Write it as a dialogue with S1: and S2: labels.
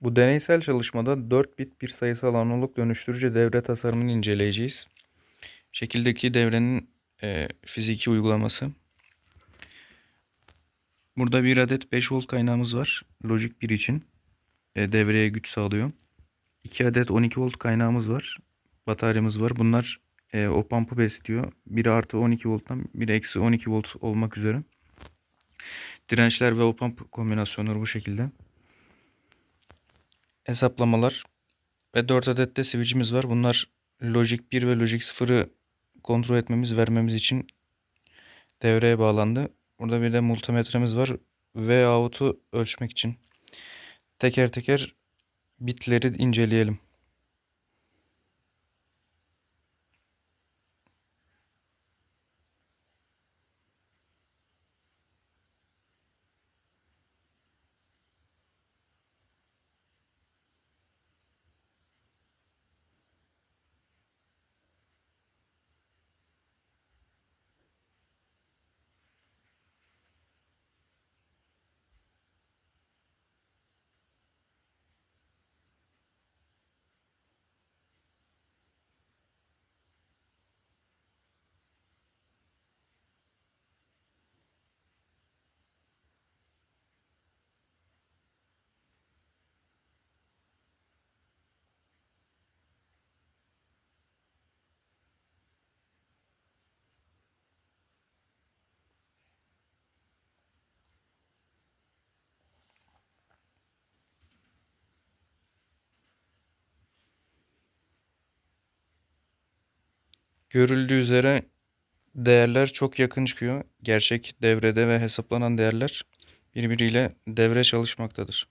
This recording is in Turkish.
S1: Bu deneysel çalışmada 4 bit bir sayısal analog dönüştürücü devre tasarımını inceleyeceğiz. Şekildeki devrenin e, fiziki uygulaması. Burada bir adet 5 volt kaynağımız var. Logic 1 için e, devreye güç sağlıyor. 2 adet 12 volt kaynağımız var. Bataryamız var. Bunlar e, o pump'ı besliyor. Biri artı 12 volttan biri eksi 12 volt olmak üzere. Dirençler ve o pump kombinasyonları bu şekilde hesaplamalar ve 4 adet de switch'imiz var. Bunlar Logic 1 ve Logic 0'ı kontrol etmemiz, vermemiz için devreye bağlandı. Burada bir de multimetremiz var ve out'u ölçmek için. Teker teker bitleri inceleyelim. Görüldüğü üzere değerler çok yakın çıkıyor. Gerçek devrede ve hesaplanan değerler birbiriyle devre çalışmaktadır.